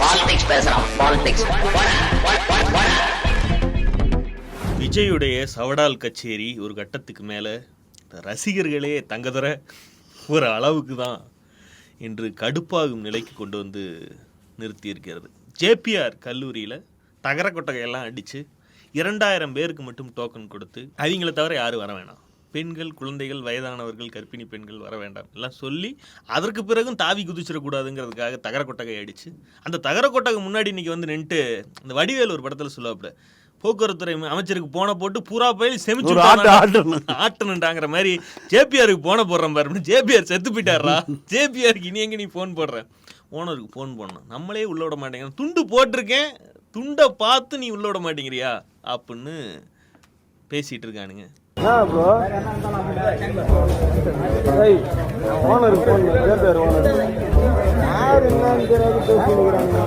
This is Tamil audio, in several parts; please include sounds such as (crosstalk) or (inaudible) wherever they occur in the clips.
பாலிடிக்ஸ் பேசுறான் பாலிடிக்ஸ் விஜயுடைய சவடால் கச்சேரி ஒரு கட்டத்துக்கு மேலே ரசிகர்களே தங்கதர ஒரு அளவுக்கு தான் என்று கடுப்பாகும் நிலைக்கு கொண்டு வந்து நிறுத்தியிருக்கிறது. ஜேபிஆர் கல்லூரியில் தகர கொட்டகையெல்லாம் அடித்து இரண்டாயிரம் பேருக்கு மட்டும் டோக்கன் கொடுத்து அவங்கள தவிர யாரும் வர வேணாம். பெண்கள் குழந்தைகள் வயதானவர்கள் கர்ப்பிணி பெண்கள் வர வேண்டாம். எல்லாம் சொல்லி அதற்கு பிறகும் தாவி குதிச்சிடக்கூடாதுங்கிறதுக்காக தகர கொட்டகை அடித்து அந்த தகர கொட்டகை முன்னாடி இன்னைக்கு வந்து நின்றுட்டு இந்த வடிவேல் ஒரு படத்தில் சொல்லுவாப்புல போக்குவரத்துறை அமைச்சருக்கு போன போட்டு பூரா போய் செமிச்சு ஒரு ஆட்டு ஆட்டணும் ஆட்டணுண்டாங்கிற மாதிரி ஜேபிஆருக்கு போன போடுறேன் பாரு ஜேபிஆர் செத்து போயிட்டாரா ஜேபிஆருக்கு இனி எங்க நீ ஃபோன் போடுற? ஓனருக்கு ஃபோன் பண்ணணும் நம்மளே உள்ள விட மாட்டேங்கிறோம். துண்டு போட்டிருக்கேன். துண்டை பார்த்து நீ உள்ள விட மாட்டேங்கிறியா? அப்படின்னு பேசிட்டு இருக்கானுங்க. ப்ரோ ஏய் ஓனர் ஃபோன் பேர் ஓனர் யார் என்னன்னு தெரியாது பேசிக்கிறாங்க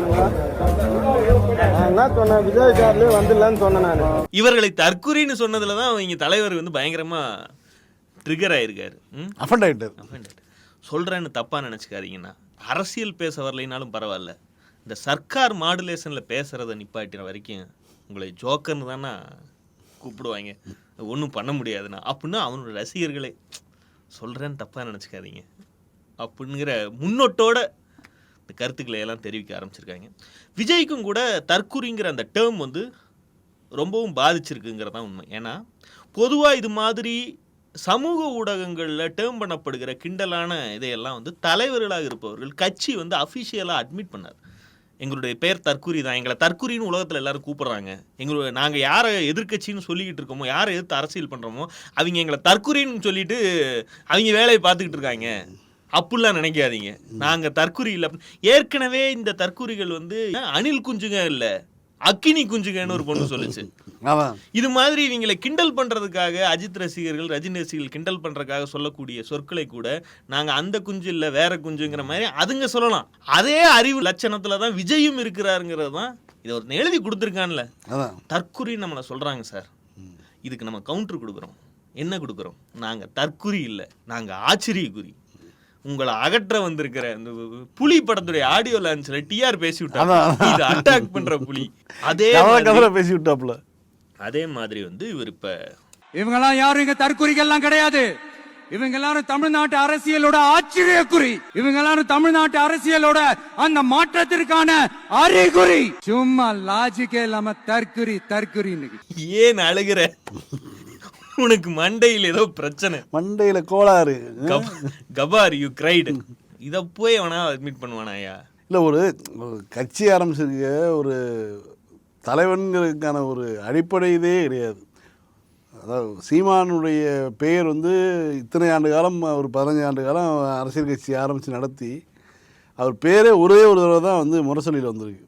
சொன்னேன்? விஜய் சார்லேயே வந்துடலான்னு சொன்னேன் நான். இவர்களை தற்குறின்னு சொன்னதுல தான் இங்க தலைவர் வந்து பயங்கரமா ட்ரிகர் ஆயிருக்காரு. ம்? அஃபண்ட் ஆகிட்டார் offended. சொல்றேன்னு தப்பா நினைச்சுக்காதீங்கன்னா அரசியல் பேச வரலைனாலும் பரவாயில்ல. இந்த சர்க்கார் மாடுலேஷன்ல பேசுறத நிப்பாட்டின வரைக்கும் உங்களை ஜோக்கர்னு தானே கூப்பிடுவாங்க. ஒன்றும் பண்ண முடியாதுண்ணா. அப்படின்னு அவனோட ரசிகர்களே சொல்கிறேன்னு தப்பாக நினச்சிக்காதீங்க. அப்படிங்கிற முன்னோட்டோட இந்த கருத்துக்களை எல்லாம் தெரிவிக்க ஆரம்பிச்சிருக்காங்க. விஜய்க்கும் கூட தற்குறிங்கிற அந்த டேர்ம் வந்து ரொம்பவும் பாதிச்சிருக்குங்கிறது தான் உண்மை. ஏன்னா பொதுவாக இது மாதிரி சமூக ஊடகங்களில் டேர்ம் பண்ணப்படுகிற கிண்டலான இதையெல்லாம் வந்து தலைவர்களாக இருப்பவர்கள் கட்சி வந்து அஃபிஷியலாக அட்மிட் பண்ணார் எங்களுடைய பேர் தற்கூரி தான். எங்களை தற்கூரின்னு உலகத்தில் எல்லாரும் கூப்பிட்றாங்க. எங்களுடைய நாங்கள் யாரை எதிர்க்கட்சின்னு சொல்லிக்கிட்டு இருக்கோமோ யாரை எதிர்த்து அரசியல் பண்ணுறோமோ அவங்க எங்களை தற்கூரின்னு சொல்லிட்டு அவங்க வேலையை பார்த்துக்கிட்டு இருக்காங்க. அப்படிலாம் நினைக்காதீங்க. நாங்கள் தற்கூரி இல்லை. ஏற்கனவே இந்த தற்கூரிகள் வந்து அணில் குஞ்சுங்க இல்லை. அக்கினி குஞ்சுங்கன்னு ஒரு பொண்ணு சொல்லுச்சு. இது மாதிரி இவங்களை கிண்டல் பண்றதுக்காக அஜித் ரசிகர்கள் ரஜினி ரசிகர்கள் கிண்டல் பண்றதுக்காக சொல்லக்கூடிய சொற்களை கூட நாங்க அந்த குஞ்சு இல்ல வேற குஞ்சுங்கிற மாதிரி அதுங்க சொல்லலாம். அதே அறிவு லட்சணத்துல தான் விஜயும் இருக்கிறாருங்கிறது தான் இதை ஒரு எழுதி கொடுத்துருக்கான்ல. தற்குறி நம்மளை சொல்றாங்க சார். இதுக்கு நம்ம கவுண்டர் கொடுக்குறோம். என்ன கொடுக்குறோம்? நாங்க தற்குறி இல்லை நாங்க ஆச்சரிய குறி உங்களை அகற்ற வந்திருக்கிற இந்த புலி படத்துடைய ஆடியோ லான்ச்ல டிஆர் பேசி விட்டாங்க இது அட்டாக் பண்ற புலி. அதே கவலை பேசி விட்டாப்புல அதே மாதிரி வந்து இவர் இப்ப இவங்கெல்லாம் யாரும் இங்க தற்குறிகள்லாம் கிடையாது. இவங்க எல்லாரும் தமிழ்நாட்டு அரசியலோட ஆச்சரியக்குறி. இவங்க எல்லாரும் தமிழ்நாட்டு அரசியலோட அந்த மாற்றத்திற்கான அறிகுறி. சும்மா லாஜிக்கே இல்லாம தற்குறி தற்குறின்னு. ஏன் அழுகிற? உனக்கு மண்டையில் ஏதோ பிரச்சனை. மண்டையில கோளாறு. கப்- கபார் யூ கிரைடு இத போய் அவனா அட்மிட் பண்ணுவானாயா இல்லை ஒரு கட்சி ஆரம்பிச்சிருக்க ஒரு தலைவன்கிறதுக்கான ஒரு அடிப்படை இதே கிடையாது. அதாவது சீமானுடைய பெயர் வந்து இத்தனை ஆண்டு காலம் ஒரு பதினஞ்சு ஆண்டு காலம் அரசியல் கட்சி ஆரம்பித்து நடத்தி அவர் பேரே ஒரே ஒரு தடவை தான் வந்து முரசொலியில் வந்திருக்கு.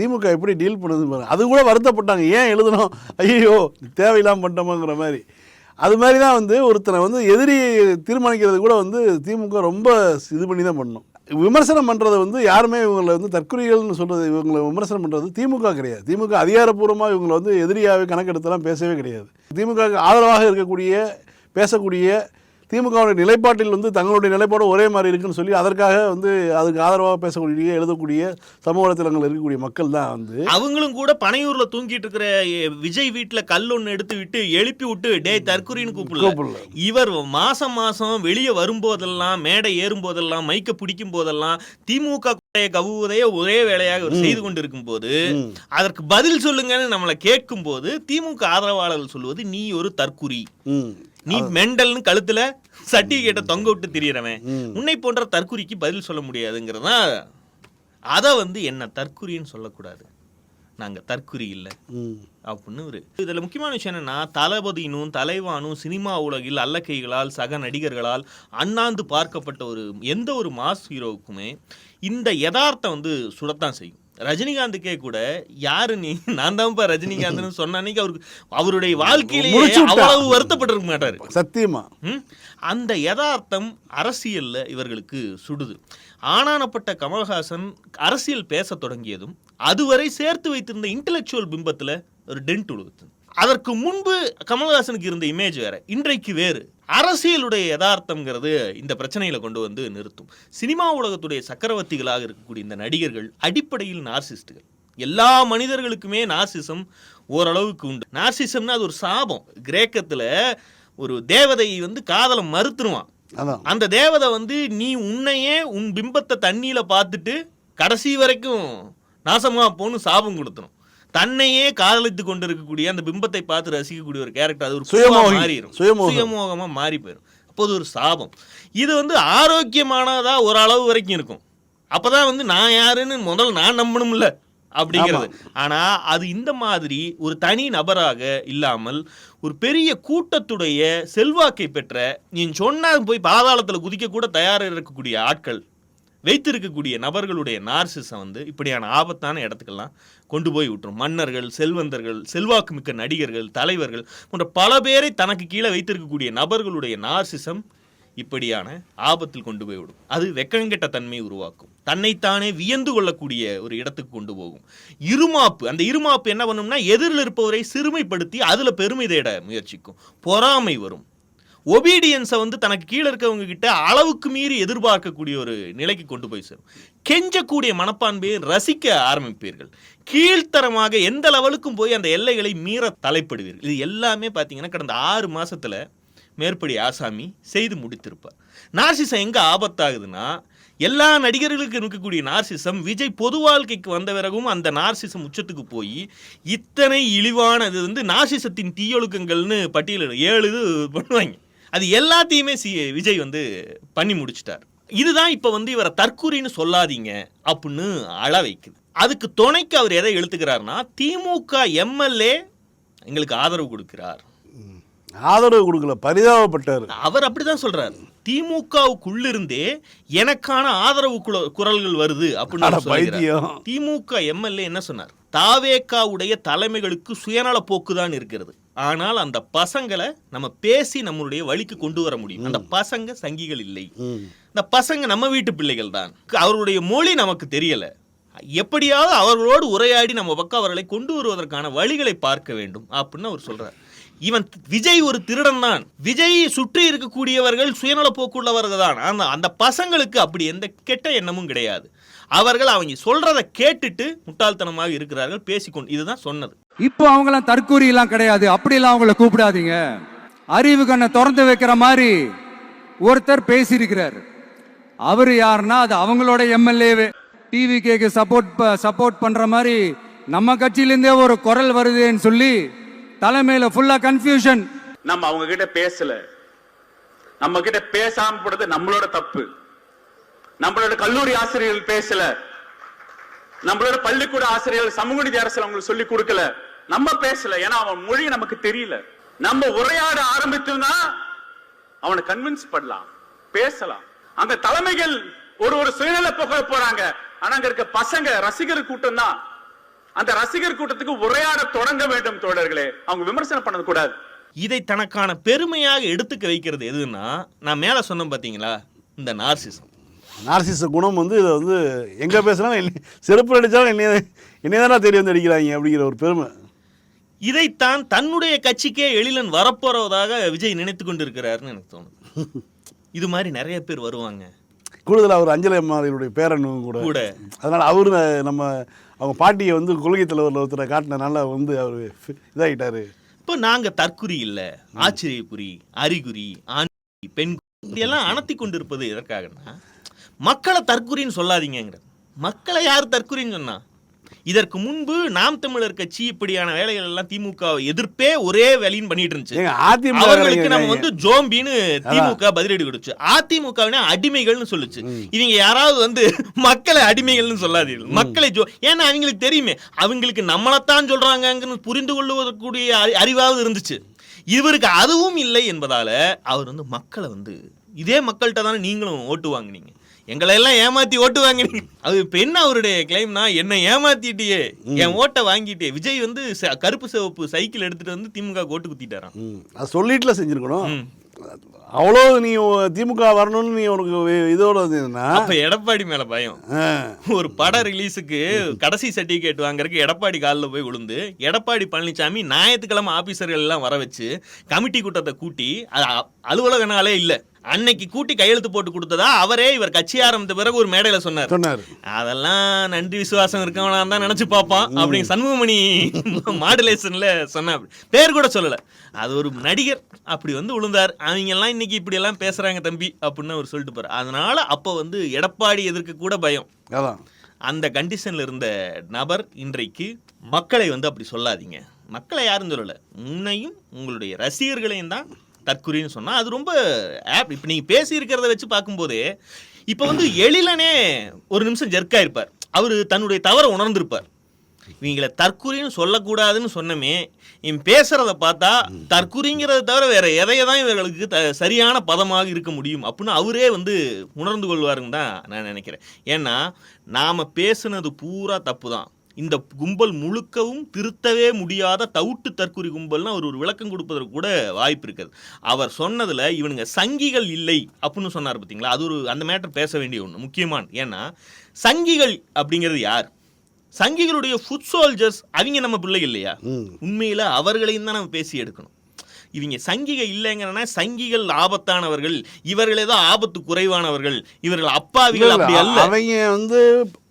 திமுக எப்படி டீல் பண்ணுது பாருங்க அது கூட வருத்தப்பட்டாங்க. ஏன் எழுதணும்? ஐயோ தேவையில்லாமல் பண்ணிட்டோமோங்கிற மாதிரி. அது மாதிரி தான் வந்து ஒருத்தனை வந்து எதிரி தீர்மானிக்கிறது கூட வந்து திமுக ரொம்ப இது பண்ணி தான் பண்ணணும். விமர்சனம் பண்ணுறது வந்து யாருமே இவங்களை வந்து தற்குறிகள்னு சொல்கிறது இவங்களை விமர்சனம் பண்ணுறது திமுக கிடையாது. திமுக அதிகாரப்பூர்வமாக இவங்களை வந்து எதிரியாகவே கணக்கெடுத்தெல்லாம் பேசவே கிடையாது. திமுக ஆதரவாக இருக்கக்கூடிய பேசக்கூடிய திமுகவுடைய நிலைப்பாட்டில் வந்து தங்களுடைய நிலைப்பாடு ஒரே மாதிரி இருக்குன்னு சொல்லி அதற்காக வந்து அதுக்கு ஆதரவாக பேசக்கூடிய எழுதக்கூடிய சமூக வலைத்தளங்கள் இருக்கக்கூடிய மக்கள் தான் வந்து. அவங்களும் கூட பனையூர்ல தூங்கிட்டு இருக்கிற விஜய் வீட்டுல கல் ஒண்ணு எடுத்து விட்டு எழுப்பி விட்டு டேய் தற்குறின்னு கூப்பிடல. இவர் மாசம் மாசம் வெளியே வரும்போதெல்லாம் மேடை ஏறும் போதெல்லாம் மைக்க பிடிக்கும் போதெல்லாம் திமுக கவுவதையே ஒரே வேலையாக செய்து கொண்டிருக்கும் போது அதற்கு பதில் சொல்லுங்கன்னு நம்மளை கேட்கும் போது திமுக ஆதரவாளர்கள் சொல்வது நீ ஒரு தற்குறி நீ மெண்டல்னு கழுத்துல சர்டிபிகேட்டை தொங்க விட்டு திரியறவன். உன்னை போன்ற தற்குறிக்கு பதில் சொல்ல முடியாதுங்கிறதா? அதை வந்து என்ன தற்குறின்னு சொல்லக்கூடாது. நாங்க தற்குறி இல்லை. அப்படின்னு ஒரு இதுல முக்கியமான விஷயம் என்னன்னா தளபதியினும் தலைவானும் சினிமா உலகில் அல்லக்கைகளால் சக நடிகர்களால் அண்ணாந்து பார்க்கப்பட்ட ஒரு எந்த ஒரு மாஸ் ஹீரோவுக்குமே இந்த யதார்த்தம் வந்து சுடத்தான் செய்யும். ரஜினிகாந்துக்கே கூட யாரு நீ? நான் தான்ப்பா ரஜினிகாந்த்னு சொன்ன அன்னைக்கு அவருக்கு அவருடைய வாழ்க்கையிலேயே. அவ்வளவு வருத்தப்பட்டிருக்க மாட்டாரு. சத்தியமா? அந்த யதார்த்தம் அரசியல்ல இவர்களுக்கு சுடுது. ஆனானப்பட்ட கமல்ஹாசன் அரசியல் பேசத் தொடங்கியதும் அதுவரை சேர்த்து வைத்திருந்த இன்டெலெக்சுவல் பிம்பத்துல ஒரு டென்ட் உழுவுது. அதற்கு முன்பு கமல்ஹாசனுக்கு இருந்த இமேஜ் வேற இன்றைக்கு வேறு. அரசியலுடைய யதார்த்தம்ங்கிறது இந்த பிரச்சனையில கொண்டு வந்து நிறுத்தும். சினிமா உலகத்துடைய சக்கரவர்த்திகளாக இருக்கக்கூடிய இந்த நடிகர்கள் அடிப்படையில் நார்சிஸ்டுகள். எல்லா மனிதர்களுக்குமே நார்சிசம் ஓரளவுக்கு உண்டு. நார்சிசம்னா அது ஒரு சாபம். கிரேக்கத்துல ஒரு தேவதை வந்து காதலை மறுத்துருவான். அந்த தேவதை வந்து நீ உன்னையே உன் பிம்பத்தை தண்ணியில பார்த்துட்டு கடைசி வரைக்கும் நாசமா போன்னு சாபம் கொடுத்துரும். தன்னையே காதலித்து கொண்டு இருக்கக்கூடிய அந்த பிம்பத்தை பார்த்து ரசிக்கக்கூடிய ஒரு கேரக்டர் அது ஒரு. மாறிடும் சுயமோகம். சுயமோகமா மாறி போயிடும் அப்போது ஒரு சாபம். இது வந்து ஆரோக்கியமானதா ஒரு அளவு வரைக்கும் இருக்கும். அப்பதான் வந்து நான் யாருன்னு முதல்ல நான் நம்பணும்ல அப்படிங்கிறது. ஆனா அது இந்த மாதிரி ஒரு தனி நபராக இல்லாமல் ஒரு பெரிய கூட்டத்துடைய செல்வாக்கை பெற்ற நீ சொன்னா போய் பாதாளத்துல குதிக்க கூட தயாராக இருக்கக்கூடிய ஆட்கள் வைத்திருக்கக்கூடிய நபர்களுடைய நார்சிசம் வந்து இப்படியான ஆபத்தான இடத்துக்கெல்லாம் கொண்டு போய் விட்டுரும். மன்னர்கள் செல்வந்தர்கள் செல்வாக்குமிக்க நடிகர்கள் தலைவர்கள் போன்ற பல பேரை தனக்கு கீழே வைத்திருக்கக்கூடிய நபர்களுடைய நார்சிசம் இப்படியான ஆபத்தில் கொண்டு போய் விடும். அது வெக்கங்கெட்ட தன்மையை உருவாக்கும். தன்னைத்தானே வியந்து கொள்ளக்கூடிய ஒரு இடத்துக்கு கொண்டு போகும். இருமாப்பு அந்த இருமாப்பு என்ன பண்ணும்னா எதிரில் இருப்பவரை சிறுமைப்படுத்தி அதில் பெருமை தேட முயற்சிக்கும். பொறாமை வரும். ஒபீடியன்ஸை வந்து தனக்கு கீழே இருக்கவங்க கிட்ட அளவுக்கு மீறி எதிர்பார்க்கக்கூடிய ஒரு நிலைக்கு கொண்டு போய் சேரும். கெஞ்சக்கூடிய மனப்பான்மையை ரசிக்க ஆரம்பிப்பீர்கள். கீழ்த்தரமாக எந்த லெவலுக்கும் போய் அந்த எல்லைகளை மீற தலைப்படுவீர்கள். இது எல்லாமே பார்த்தீங்கன்னா கடந்த ஆறு மாதத்தில் மேற்படி ஆசாமி செய்து முடித்திருப்பார். நார்சிசம் எங்கே ஆபத்தாகுதுன்னா எல்லா நடிகர்களுக்கும் இருக்கக்கூடிய நார்சிசம் விஜய் பொது வாழ்க்கைக்கு வந்த பிறகும் அந்த நார்சிசம் உச்சத்துக்கு போய் இத்தனை இழிவானது வந்து நார்சிசத்தின் தீயொழுக்கங்கள்னு பட்டியலிடும் ஏழு இது பண்ணுவாங்க. அது எல்லாத்தையுமே சி விஜய் வந்து பண்ணி முடிச்சிட்டார். இதுதான் இப்போ வந்து இவரை தற்கூரின்னு சொல்லாதீங்க அப்படின்னு அழ வைக்குது. அதுக்கு துணைக்கு அவர் எதை எழுத்துக்கிறாருன்னா திமுக எம்எல்ஏ எங்களுக்கு ஆதரவு கொடுக்கிறார். ஆதரவு கொடுக்கல பரிதாபப்பட்டார். அவர் அப்படிதான் சொல்றாரு. திமுகவுக்குள்ளிருந்தே எனக்கான ஆதரவு குரல்கள் வருது அப்படின்னு. திமுக எம்எல்ஏ என்ன சொன்னார்? தாவேக்காவுடைய தலைமைகளுக்கு சுயநல போக்கு தான் இருக்கிறது. ஆனால் அந்த பசங்களை நம்ம பேசி நம்மளுடைய வழிக்கு கொண்டு வர முடியும். அந்த பசங்க சங்கிகள் இல்லை. இந்த பசங்க நம்ம வீட்டு பிள்ளைகள் தான். அவர்களுடைய மொழி நமக்கு தெரியல. எப்படியாவது அவர்களோடு உரையாடி நம்ம பக்கம் அவர்களை கொண்டு வருவதற்கான வழிகளை பார்க்க வேண்டும் அப்படின்னு அவர் சொல்றார். இவன் விஜய் ஒரு திருடன் தான். விஜய் சுற்றி இருக்கக்கூடியவர்கள் சுயநல போக்குள்ளவர்கள் தான். ஆனா அந்த பசங்களுக்கு அப்படி எந்த கெட்ட எண்ணமும் கிடையாது. அவர்கள் அவங்க சொல்றதை கேட்டுட்டு முட்டாள்தனமாக இருக்கிறார்கள் பேசிக்கொண்டு இதுதான் சொன்னது. இப்போ அவங்களாம் தற்கூரியெல்லாம் கிடையாது. அப்படிலாம் அவங்கள கூப்பிடாதீங்க. அறிவு கண்ணை திறந்து வைக்கிற மாதிரி ஒருத்தர் பேசியிருக்கிறார். அவர் யாருன்னா அது அவங்களோட எம்எல்ஏவே. டிவி கேக்கு சப்போர்ட் சப்போர்ட் பண்ற மாதிரி நம்ம கட்சியிலேருந்தே ஒரு குரல் வருதுன்னு சொல்லி தலைமையில ஃபுல்லா கன்ஃபியூஷன் நம்ம அவங்க கிட்ட பேசல. நம்ம கிட்ட பேசாம போடுறது நம்மளோட தப்பு. நம்மளோட கல்லூரி ஆசிரியர்கள் பேசல. நம்மளோட பள்ளிக்கூட ஆசிரியர்கள் சமூக நீதி அரசு அவங்களுக்கு சொல்லி கொடுக்கல. நம்ம பேசல ஏன்னா அவன் மொழி நமக்கு தெரியல. நம்ம உரையாட ஆரம்பித்தோம்னா அவனை கன்வின்ஸ் பண்ணலாம் பேசலாம். அங்க தலைமைகள் ஒரு ஒரு சுயநல போக போறாங்க. ஆனா அங்க இருக்க பசங்க ரசிகர் கூட்டம் தான். அந்த ரசிகர் கூட்டத்துக்கு உரையாட தொடங்க வேண்டும் தோழர்களே. அவங்க விமர்சனம் பண்ணது கூடாது. இதை தனக்கான பெருமையாக எடுத்துக்க வைக்கிறது எதுன்னா நான் மேலே சொன்னேன் பார்த்தீங்களா இந்த நார்சிசம் நார்சிச குணம் வந்து இதை வந்து எங்கே பேசுனாலும் என்னை செருப்பு அடித்தாலும் என்னைய என்னைய தானே தேடி வந்து அடிக்கிறாங்க அப்படிங்கிற ஒரு பெருமை. இதைத்தான் தன்னுடைய கட்சிக்கே எழிலன் வரப்போறதாக விஜய் நினைத்து கொண்டிருக்கிறாருன்னு எனக்கு தோணுது. இது மாதிரி நிறைய பேர் வருவாங்க. கூடுதலாக அவர் அஞ்சலி அம்மாவுடைய பேரன் கூட. கூட. அதனால் அவரு நம்ம அவங்க பாட்டியை வந்து கொள்கை தலைவரில் ஒருத்தரை காட்டினனால வந்து அவர் இதாகிட்டாரு இப்போ நாங்க தற்குறி இல்ல ஆச்சரியக்குறி அறிகுறி ஆண் பெண் இப்படியெல்லாம் அணத்தி கொண்டிருப்பது எதற்காகன்னா மக்களை தற்குறின்னு சொல்லாதீங்கிற மக்களை யார் தற்குறின்னு சொன்னா? இதற்கு முன்பு நாம் தமிழர் கட்சி இப்படியான வேலைகள் எல்லாம் திமுக எதிர்ப்பே ஒரே வேலைன்னு பண்ணிட்டு இருந்துச்சு. அவர்களுக்கு நம்ம. வந்து ஜோம்பின்னு திமுக பதிலடி கொடுச்சு அதிமுகவினே அடிமைகள்னு சொல்லுச்சு. இவங்க யாராவது வந்து (laughs) மக்களை அடிமைகள்னு சொல்லாதீர்கள். மக்களை ஜோ ஏன்னா அவங்களுக்கு தெரியுமே அவங்களுக்கு நம்மளைத்தான் சொல்றாங்கன்னு புரிந்து கொள்வதற்குரிய அறி- அறிவாவது இருந்துச்சு. இவருக்கு அதுவும் இல்லை என்பதால அவர் வந்து மக்களை வந்து இதே மக்கள்கிட்ட தானே நீங்களும் ஓட்டு வாங்குனீங்க. எங்களை எல்லாம் ஏமாத்தி ஓட்டு வாங்கினீங்க. அது இப்ப என்ன அவருடைய கிளைம்னா என்னை ஏமாத்திட்டியே. என் ஓட்டை வாங்கிட்டே. விஜய் வந்து கருப்பு சிவப்பு சைக்கிள் எடுத்துட்டு வந்து திமுக ஓட்டு குத்திட்டாராம். அது சொல்லிட்டுல செஞ்சுருக்கணும். அவ்வளோ நீ திமுக வரணும்னு நீ உனக்கு இதோட அப்ப எடப்பாடி மேல பயம். ஒரு பட ரிலீஸுக்கு கடைசி சர்டிபிகேட் வாங்குறதுக்கு எடப்பாடி காலில் போய் விழுந்து எடப்பாடி பழனிசாமி ஞாயிற்றுக்கிழமை ஆபீசர்கள் எல்லாம் வர வச்சு கமிட்டி கூட்டத்தை கூட்டி அது அலுவலக நாளே இல்லை. அன்னைக்கு கூட்டி கையெழுத்து போட்டு கொடுத்ததா? அவரே இவர் கட்சி ஆரம்பித்த பிறகு ஒரு மேடையில சொன்னார். அதெல்லாம் நன்றி விசுவாசம் இருக்கவனா தான் நினைச்சு பார்ப்பான் அப்படிங்க சண்முகமணி (laughs) மாடுலேஷன்ல சொன்னார் பேர் கூட சொல்லல. அது ஒரு நடிகர் அப்படி வந்து விழுந்தார் அவங்க எல்லாம் இன்னைக்கு இப்படி எல்லாம் பேசுறாங்க தம்பி அப்படின்னு அவர் சொல்லிட்டு போறார். அதனால அப்ப வந்து எடப்பாடி எதிர்க்க கூட பயம். அந்த கண்டிஷன்ல இருந்த நபர் இன்றைக்கு மக்களை வந்து அப்படி சொல்லாதீங்க. மக்களை யாரும் சொல்லல. உன்னையும் உங்களுடைய ரசிகர்களையும் தான் தற்குறின்னு சொன்னால் அது ரொம்ப ஆப் இப்போ நீங்கள் பேசியிருக்கிறத வச்சு பார்க்கும்போது இப்போ வந்து எழிலனே ஒரு நிமிஷம் ஜெர்க்காயிருப்பார். அவர் தன்னுடைய தவறை உணர்ந்திருப்பார். இவங்களை தற்குறின்னு சொல்லக்கூடாதுன்னு சொன்னமே இவன் பேசுறத பார்த்தா தற்குறிங்கிறத தவிர வேற எதையை தான் இவர்களுக்கு த சரியான பதமாக இருக்க முடியும் அப்படின்னு அவரே வந்து உணர்ந்து கொள்வாருன்னு தான் நான் நினைக்கிறேன். ஏன்னா நாம் பேசுனது பூரா தப்பு தான் இந்த கும்பல் முழுக்கவும் திருத்தவே முடியாத தவுட்டு தற்குறி கும்பல்னு அவர் ஒரு விளக்கம் கொடுப்பதற்கு கூட வாய்ப்பு இருக்குது. அவர் சொன்னதுல இவனுங்க சங்கிகள் இல்லை அப்படின்னு சொன்னார் பார்த்தீங்களா அது ஒரு அந்த மேட்டர் பேச வேண்டிய ஒன்று முக்கியமான ஏன்னா சங்கிகள் அப்படிங்கிறது யார்? சங்கிகளுடைய ஃபுட் சோல்ஜர்ஸ் அவங்க நம்ம பிள்ளை இல்லையா? உண்மையில அவர்களையும் தான் நம்ம பேசி எடுக்கணும். இவங்க சங்கிக இல்லைங்கிறனா சங்கிகள் ஆபத்தானவர்கள் இவர்கள் ஏதோ ஆபத்து குறைவானவர்கள் இவர்கள் அப்பாவிகள் அப்படி அல்ல. அவங்க வந்து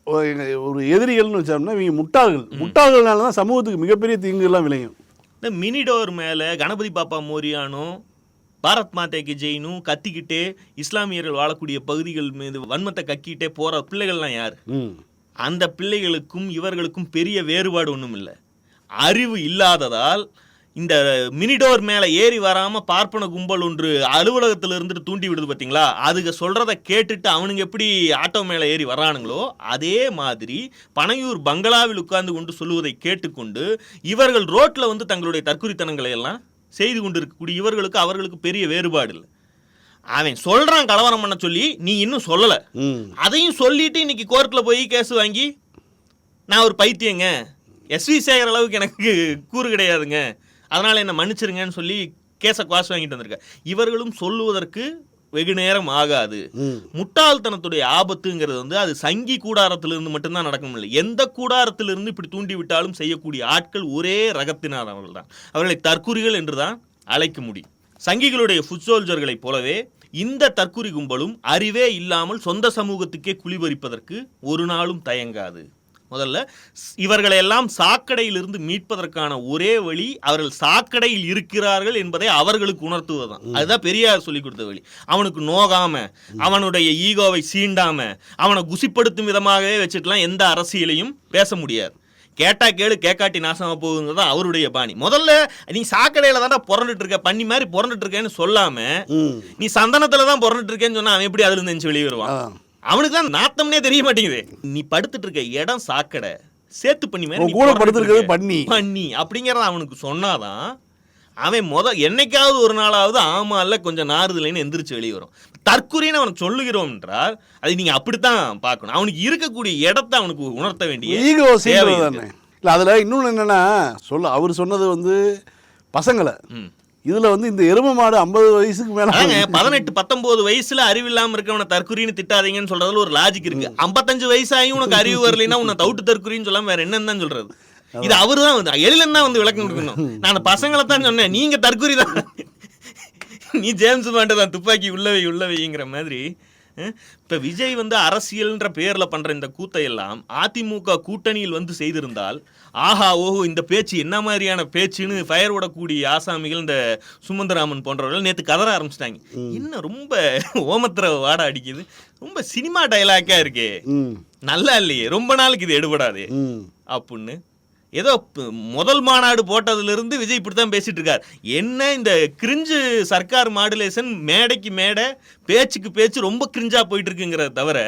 ஒரு எதிரிகள்னு வச்சோம்னா இவங்க முட்டாள்கள். முட்டாள்கள்னால தான் சமூகத்துக்கு மிகப்பெரிய தீங்குலாம் விளையும். இந்த மினிடோர் மேலே கணபதி பாப்பா மோரியானோ பாரத் மாதேக்கு ஜெயினும் கத்திக்கிட்டே இஸ்லாமியர்கள் வாழக்கூடிய பகுதிகள் மீது வன்மத்தை கக்கிட்டே போற பிள்ளைகள்லாம் யார்? அந்த பிள்ளைகளுக்கும் இவர்களுக்கும் பெரிய வேறுபாடு ஒன்றும் இல்லை அறிவு இல்லாததால் இந்த மினிடோர் மேலே ஏறி வராம பார்ப்பன கும்பல் ஒன்று அலுவலகத்துல இருந்துட்டு தூண்டி விடுது பார்த்தீங்களா அதுக சொல்றத கேட்டுட்டு அவனுங்க எப்படி ஆட்டோ மேலே ஏறி வரானுங்களோ அதே மாதிரி பனையூர் பங்களாவில் உட்கார்ந்து கொண்டு சொல்லுவதை கேட்டுக்கொண்டு இவர்கள் ரோட்ல வந்து தங்களுடைய தற்குறித்தனங்களை எல்லாம் செய்து கொண்டு இருக்கக்கூடிய இவர்களுக்கு அவர்களுக்கு பெரிய வேறுபாடு இல்லை. அவன் சொல்றான் கலவரம் பண்ண சொல்லி நீ இன்னும் சொல்லல. அதையும் சொல்லிட்டு இன்னைக்கு கோர்ட்ல போய் கேஸ் வாங்கி நான் ஒரு பைத்தியங்க. எஸ்வி சேகர் அளவுக்கு எனக்கு கூறு கிடையாதுங்க. அதனால என்ன மன்னிச்சிருங்கன்னு சொல்லி கேஸை குவாஸ் வாங்கிட்டு வந்திருக்க இவர்களும் சொல்லுவதற்கு வெகு நேரம் ஆகாது. முட்டாள்தனத்துடைய ஆபத்துங்கிறது வந்து அது சங்கி கூடாரத்திலிருந்து மட்டும்தான் நடக்கும் இல்லை. எந்த கூடாரத்திலிருந்து இப்படி தூண்டி விட்டாலும் செய்யக்கூடிய ஆட்கள் ஒரே ரகத்தினாதவர்கள் தான் அவர்களை தற்குறிகள் என்று தான் அழைக்க முடியும். சங்கிகளுடைய ஃபுட் சோல்ஜர்களைப் போலவே இந்த தற்குறி கும்பலும் அறிவே இல்லாமல் சொந்த சமூகத்துக்கே குளிபறிப்பதற்கு ஒரு நாளும் தயங்காது. முதல்ல ஸ்- இவர்களை எல்லாம் சாக்கடையிலிருந்து மீட்பதற்கான ஒரே வழி அவர்கள் சாக்கடையில் இருக்கிறார்கள் என்பதை அவர்களுக்கு உணர்த்துவதுதான். அதுதான் பெரியார் சொல்லி கொடுத்த வழி. அவனுக்கு நோகாம அவனுடைய ஈகோவை சீண்டாம அவனை குசிப்படுத்தும் விதமாகவே வச்சுட்டுலாம் எந்த அரசியலையும் பேச முடியாது. கேட்டா கேளு கேக்காட்டி நாசமா போகுங்கிறது தான் அவருடைய பாணி. முதல்ல நீ சாக்கடையில தான்டா புறந்துட்டு இருக்க பண்ணி மாதிரி புறந்துட்டு இருக்கேன்னு சொல்லாம நீ சந்தனத்துல தான் புறந்துட்டு இருக்கேன்னு சொன்னா அவன் எப்படி அதுல இருந்து வெளியே வருவான்? அவனுக்கு தான் நாத்தம்னே தெரிய மாட்டேங்குது. நீ படுத்துட்டு இருக்க இடம் சாக்கடை. சேத்து பண்ணி மாதிரி கூட படுத்திருக்கிறது. பன்னி. பன்னி. அப்படிங்கறத அவனுக்கு சொன்னாதான் அவன் முத என்னைக்காவது ஒரு நாளாவது ஆமா இல்ல கொஞ்சம் நாறுதலைன்னு எந்திரிச்சு வெளியே வரும். தற்குறின்னு அவனுக்கு சொல்லுகிறோம் என்றால் அதை நீங்க அப்படித்தான் பார்க்கணும். அவனுக்கு இருக்கக்கூடிய இடத்தை அவனுக்கு உணர்த்த வேண்டிய இல்லை அதில் இன்னொன்று என்னென்னா சொல்ல அவர் சொன்னது வந்து பசங்களை. இதில் வந்து இந்த எரும மாடு ஐம்பது வயசுக்கு மேலே பதினெட்டு பத்தொன்பது வயசுல அறிவில்லாம இருக்கவன தற்குறின்னு திட்டாதீங்கன்னு சொல்றதுல ஒரு லாஜிக் இருக்கு. ஐம்பத்தஞ்சு வயசாயும் உனக்கு அறிவு வரலைன்னா உன்னை தவிட்டு தற்குறின்னு சொல்லாம வேற என்னன்னு தான் சொல்றது. இது அவரு தான் வந்து எழிலன் தான் வந்து விளக்கம் கொடுக்கணும். நான் பசங்களை தான் சொன்னேன் நீங்க தற்குறி தான். நீ ஜேம்ஸ் பாண்டு தான் துப்பாக்கி உள்ளவை உள்ளவைங்கிற மாதிரி. இப்ப விஜய் வந்து அரசியல்ன்ற பேர்ல பண்ற இந்த கூத்தையெல்லாம் அதிமுக கூட்டணியில் வந்து செய்திருந்தால் ஆஹா ஓஹோ இந்த பேச்சு என்ன மாதிரியான பேச்சுன்னு ஃபயர் விடக்கூடிய ஆசாமிகள் இந்த சுமந்தராமன் போன்றவர்கள் நேத்து கதற ஆரம்பிச்சிட்டாங்க. என்ன ரொம்ப ஓமத்திர வாட அடிக்குது. ரொம்ப சினிமா டைலாக்கா இருக்கே. நல்லா இல்லையே. ரொம்ப நாளுக்கு இது எடுபடாதே. அப்படின்னு ஏதோ முதல் மாநாடு போட்டதுல இருந்து விஜய் இப்படித்தான் பேசிட்டு இருக்கார் என்ன இந்த கிரிஞ்சு சர்க்கார் மாடுலேஷன் மேடைக்கு மேடை பேச்சுக்கு பேச்சு ரொம்ப கிரிஞ்சா போயிட்டு இருக்குங்கிறத தவிர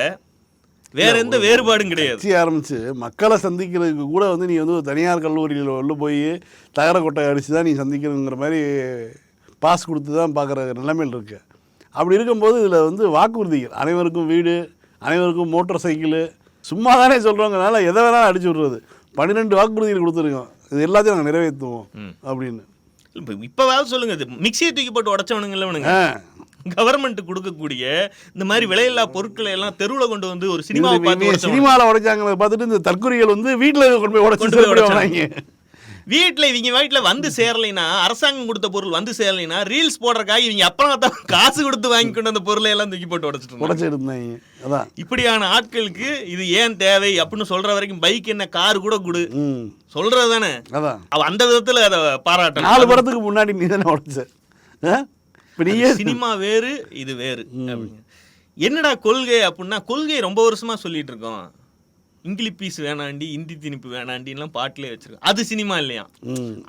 வேற எந்த வேறுபாடும் கிடையாது. ஆரம்பிச்சு மக்களை சந்திக்கிறதுக்கு கூட வந்து நீ வந்து தனியார் கல்லூரியில் உள்ள போய் தகர கொட்டை அடித்து தான் நீ சந்திக்கணுங்கிற மாதிரி பாஸ் கொடுத்து தான் பார்க்குற நிலைமையில் இருக்கு. அப்படி இருக்கும்போது இதில் வந்து வாக்குறுதிகள். அனைவருக்கும் வீடு அனைவருக்கும் மோட்டார் சைக்கிள் சும்மா தானே சொல்கிறவங்கனால எதை வேணாலும் அடிச்சு விட்றது. பன்னிரெண்டு வாக்குறுதிகள் கொடுத்துருக்கோம். இது எல்லாத்தையும் நாங்கள் நிறைவேற்றுவோம் அப்படின்னு. இப்ப இப்பவாவது சொல்லுங்க இது மிக்சியை தூக்கி போட்டு ஆ. கவர்மெண்ட் கொடுக்கக்கூடிய இந்த மாதிரி விலையில்லா பொருட்களை எல்லாம் தெருவுல கொண்டு வந்து ஒரு சினிமாவை பார்த்து. சினிமாவில் உடைச்சாங்களே பார்த்துட்டு இந்த தற்கொலைகள் வந்து வீட்டில் கொண்டு போய் உடச்சு கொண்டு போய் வீட்ல இவங்க வீட்ல வந்து சேரலைனா அரசாங்கம் கொடுத்த பொருள் வந்து சேரலைனா ரீல்ஸ் போடுறக்காக இவங்க அப்புறம் தான் காசு கொடுத்து வாங்கி கொண்டு அந்த பொருளை எல்லாம் தூக்கி போட்டு உடைச்சிட்டு இருந்தாங்க. உடைச்சு இருந்தாங்க அதான். இப்படியான ஆட்களுக்கு இது ஏன் தேவை அப்படின்னு சொல்ற வரைக்கும் பைக் என்ன கார் கூட கொடு. சொல்றது தானே. அதான். அந்த விதத்துல அதை நாலு பாராட்டணும் படத்துக்கு முன்னாடி நீ தானே உடைச்ச சினிமா வேறு இது வேறு. என்னடா கொள்கை அப்படின்னா கொள்கை ரொம்ப வருஷமா சொல்லிட்டு இருக்கோம். இங்கிலீஷ் பீஸ் வேணாண்டி இந்தி திணிப்பு வேணாண்டின்லாம் பாட்டிலே வச்சிருக்கோம் அது சினிமா இல்லையா?